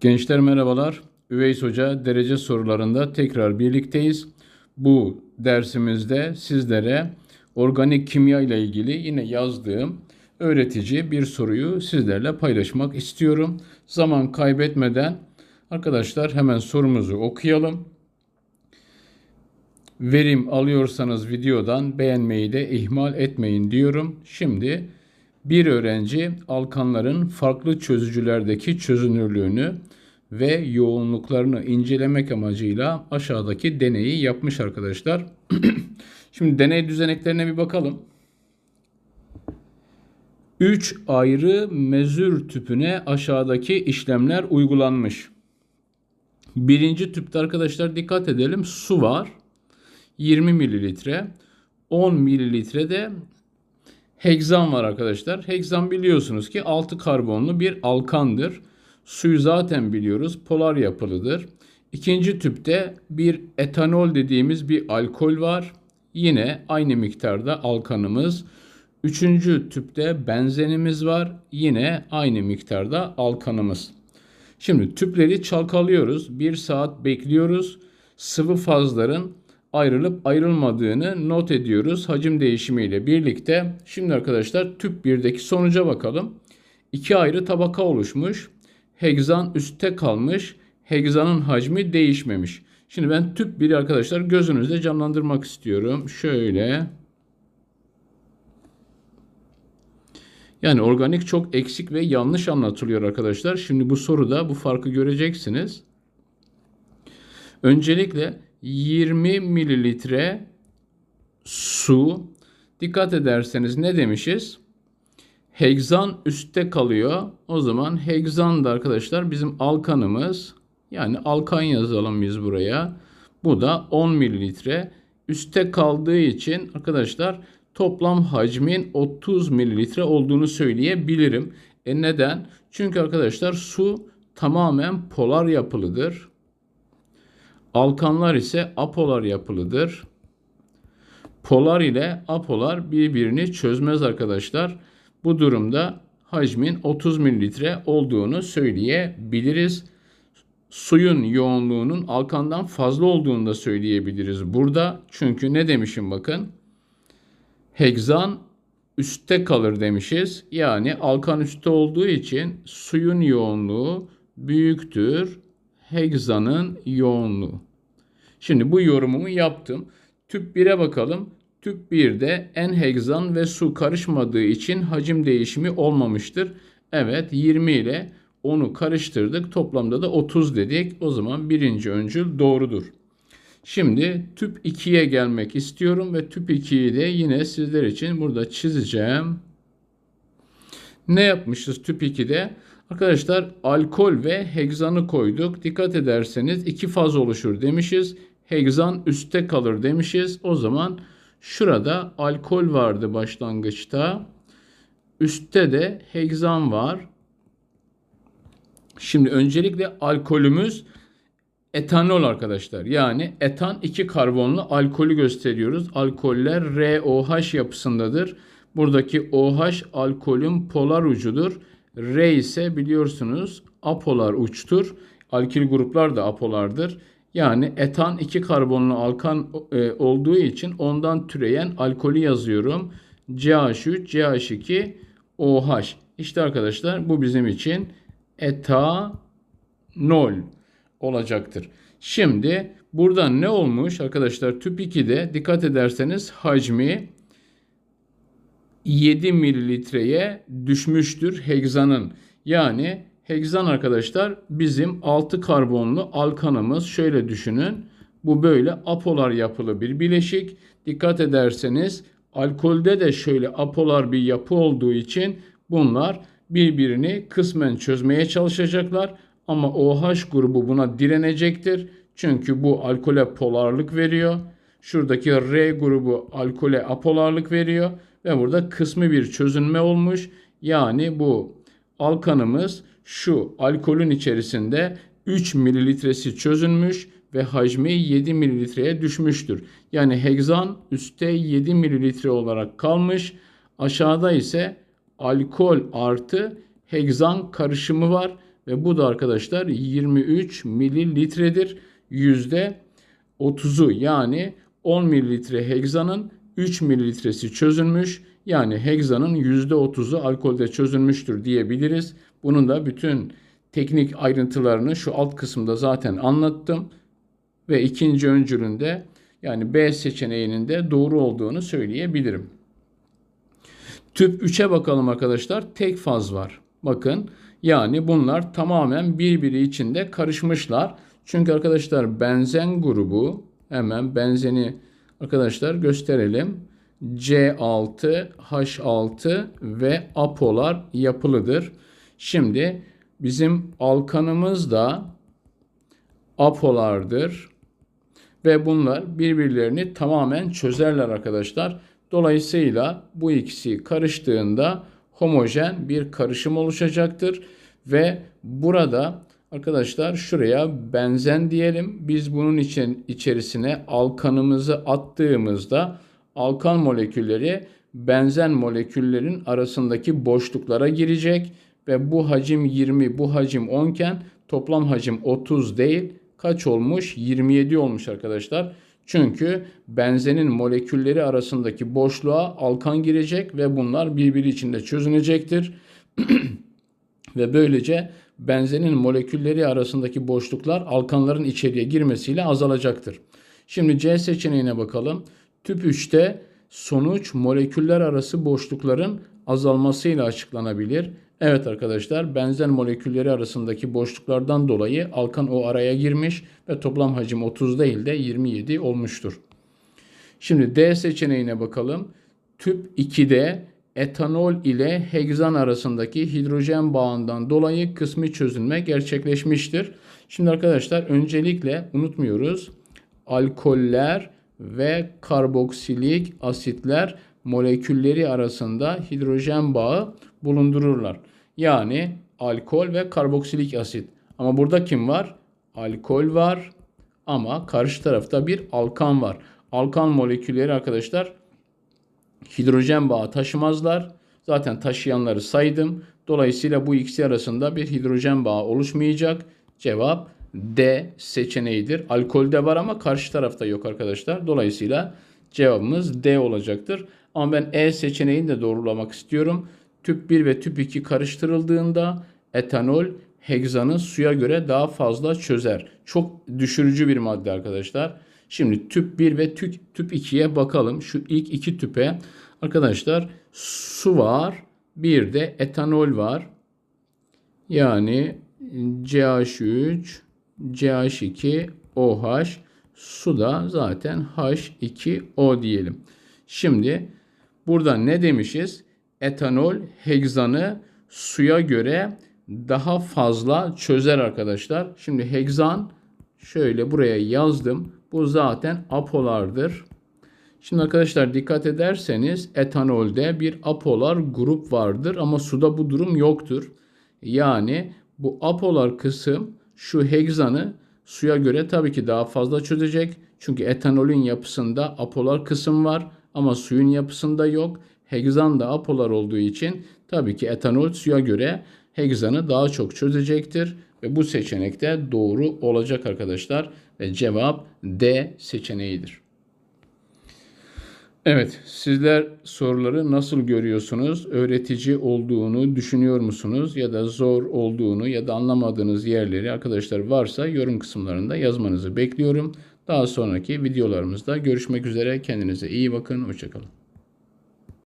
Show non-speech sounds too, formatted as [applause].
Gençler merhabalar. Üveys Hoca derece sorularında tekrar birlikteyiz. Bu dersimizde sizlere organik kimya ile ilgili yine yazdığım öğretici bir soruyu sizlerle paylaşmak istiyorum. Zaman kaybetmeden arkadaşlar hemen sorumuzu okuyalım. Verim alıyorsanız videodan beğenmeyi de ihmal etmeyin diyorum. Şimdi bir öğrenci alkanların farklı çözücülerdeki çözünürlüğünü ve yoğunluklarını incelemek amacıyla aşağıdaki deneyi yapmış arkadaşlar. [clears throat] Şimdi deney düzeneklerine bir bakalım. 3 ayrı mezür tüpüne aşağıdaki işlemler uygulanmış. Birinci tüpte arkadaşlar dikkat edelim su var. 20 mililitre. 10 mililitre de hegzan var arkadaşlar. Hegzan biliyorsunuz ki 6 karbonlu bir alkandır. Suyu zaten biliyoruz polar yapılıdır. İkinci tüpte bir etanol dediğimiz bir alkol var. Yine aynı miktarda alkanımız. Üçüncü tüpte benzenimiz var. Yine aynı miktarda alkanımız. Şimdi tüpleri çalkalıyoruz. Bir saat bekliyoruz. Sıvı fazların ayrılıp ayrılmadığını not ediyoruz hacim değişimiyle birlikte. Şimdi arkadaşlar tüp 1'deki sonuca bakalım. İki ayrı tabaka oluşmuş. Hegzan üstte kalmış. Hegzanın hacmi değişmemiş. Şimdi ben tüp 1'i arkadaşlar gözünüzde canlandırmak istiyorum. Şöyle. Yani organik çok eksik ve yanlış anlatılıyor arkadaşlar. Şimdi bu soruda bu farkı göreceksiniz. Öncelikle 20 mililitre su. Dikkat ederseniz ne demişiz? Hegzan üstte kalıyor. O zaman hegzan da arkadaşlar bizim alkanımız. Yani alkan yazalım biz buraya. Bu da 10 mililitre. Üste kaldığı için arkadaşlar toplam hacmin 30 mililitre olduğunu söyleyebilirim. E neden? Çünkü arkadaşlar su tamamen polar yapılıdır. Alkanlar ise apolar yapılıdır. Polar ile apolar birbirini çözmez arkadaşlar. Bu durumda hacmin 30 mililitre olduğunu söyleyebiliriz. Suyun yoğunluğunun alkandan fazla olduğunu da söyleyebiliriz burada. Çünkü ne demişim bakın. Hegzan üstte kalır demişiz. Yani alkan üstte olduğu için suyun yoğunluğu büyüktür hegzanın yoğunluğu. Şimdi bu yorumumu yaptım. Tüp 1'e bakalım. Tüp 1'de en hegzan ve su karışmadığı için hacim değişimi olmamıştır. Evet 20 ile 10'u karıştırdık. Toplamda da 30 dedik. O zaman birinci öncül doğrudur. Şimdi tüp 2'ye gelmek istiyorum ve tüp 2'yi de yine sizler için burada çizeceğim. Ne yapmışız tüp 2'de? Arkadaşlar alkol ve hegzanı koyduk. Dikkat ederseniz iki faz oluşur demişiz. Hegzan üstte kalır demişiz. O zaman şurada alkol vardı başlangıçta. Üstte de hegzan var. Şimdi öncelikle alkolümüz etanol arkadaşlar. Yani etan iki karbonlu alkolü gösteriyoruz. Alkoller ROH yapısındadır. Buradaki OH alkolün polar ucudur. R ise biliyorsunuz apolar uçtur. Alkil gruplar da apolardır. Yani etan iki karbonlu alkan e, olduğu için ondan türeyen alkolü yazıyorum. CH3, CH2, OH. İşte arkadaşlar bu bizim için etanol olacaktır. Şimdi burada ne olmuş arkadaşlar tüp 2'de dikkat ederseniz hacmi 7 mililitreye düşmüştür hegzanın. Yani hegzan arkadaşlar bizim 6 karbonlu alkanımız. Şöyle düşünün. Bu böyle apolar yapılı bir bileşik. Dikkat ederseniz alkolde de şöyle apolar bir yapı olduğu için bunlar birbirini kısmen çözmeye çalışacaklar. Ama OH grubu buna direnecektir. Çünkü bu alkole polarlık veriyor. Şuradaki R grubu alkole apolarlık veriyor ve burada kısmi bir çözünme olmuş. Yani bu alkanımız şu alkolün içerisinde 3 mililitresi çözünmüş ve hacmi 7 mililitreye düşmüştür. Yani hegzan üstte 7 mililitre olarak kalmış. Aşağıda ise alkol artı hegzan karışımı var ve bu da arkadaşlar 23 mililitredir. Yüzde 30'u yani 10 mililitre hegzanın 3 mililitresi çözülmüş. Yani hegzanın %30'u alkolde çözülmüştür diyebiliriz. Bunun da bütün teknik ayrıntılarını şu alt kısımda zaten anlattım. Ve ikinci öncülünde yani B seçeneğinin de doğru olduğunu söyleyebilirim. Tüp 3'e bakalım arkadaşlar. Tek faz var. Bakın yani bunlar tamamen birbiri içinde karışmışlar. Çünkü arkadaşlar benzen grubu hemen benzeni arkadaşlar gösterelim. C6, H6 ve apolar yapılıdır. Şimdi bizim alkanımız da apolardır. Ve bunlar birbirlerini tamamen çözerler arkadaşlar. Dolayısıyla bu ikisi karıştığında homojen bir karışım oluşacaktır. Ve burada arkadaşlar şuraya benzen diyelim. Biz bunun için içerisine alkanımızı attığımızda alkan molekülleri benzen moleküllerin arasındaki boşluklara girecek ve bu hacim 20, bu hacim 10 iken toplam hacim 30 değil. Kaç olmuş? 27 olmuş arkadaşlar. Çünkü benzenin molekülleri arasındaki boşluğa alkan girecek ve bunlar birbiri içinde çözünecektir. [clears throat] ve böylece benzenin molekülleri arasındaki boşluklar alkanların içeriye girmesiyle azalacaktır. Şimdi C seçeneğine bakalım. Tüp 3'te sonuç moleküller arası boşlukların azalmasıyla açıklanabilir. Evet arkadaşlar benzen molekülleri arasındaki boşluklardan dolayı alkan o araya girmiş ve toplam hacim 30 değil de 27 olmuştur. Şimdi D seçeneğine bakalım. Tüp 2'de etanol ile hegzan arasındaki hidrojen bağından dolayı kısmi çözünme gerçekleşmiştir. Şimdi arkadaşlar öncelikle unutmuyoruz. Alkoller ve karboksilik asitler molekülleri arasında hidrojen bağı bulundururlar. Yani alkol ve karboksilik asit. Ama burada kim var? Alkol var ama karşı tarafta bir alkan var. Alkan molekülleri arkadaşlar hidrojen bağı taşımazlar. Zaten taşıyanları saydım. Dolayısıyla bu ikisi arasında bir hidrojen bağı oluşmayacak. Cevap D seçeneğidir. Alkolde var ama karşı tarafta yok arkadaşlar. Dolayısıyla cevabımız D olacaktır. Ama ben E seçeneğini de doğrulamak istiyorum. Tüp 1 ve tüp 2 karıştırıldığında etanol hegzanı suya göre daha fazla çözer. Çok düşürücü bir madde arkadaşlar. Şimdi tüp 1 ve tüp, tüp 2'ye bakalım. Şu ilk iki tüpe arkadaşlar su var. Bir de etanol var. Yani CH3, CH2, OH. Su da zaten H2O diyelim. Şimdi burada ne demişiz? Etanol hegzanı suya göre daha fazla çözer arkadaşlar. Şimdi hegzan şöyle buraya yazdım. Bu zaten apolardır. Şimdi arkadaşlar dikkat ederseniz etanolde bir apolar grup vardır ama suda bu durum yoktur. Yani bu apolar kısım şu hegzanı suya göre tabii ki daha fazla çözecek. Çünkü etanolün yapısında apolar kısım var ama suyun yapısında yok. Hegzan da apolar olduğu için tabii ki etanol suya göre hegzanı daha çok çözecektir. Ve bu seçenek de doğru olacak arkadaşlar. Ve cevap D seçeneğidir. Evet, sizler soruları nasıl görüyorsunuz? Öğretici olduğunu düşünüyor musunuz? Ya da zor olduğunu ya da anlamadığınız yerleri arkadaşlar varsa yorum kısımlarında yazmanızı bekliyorum. Daha sonraki videolarımızda görüşmek üzere. Kendinize iyi bakın. Hoşçakalın.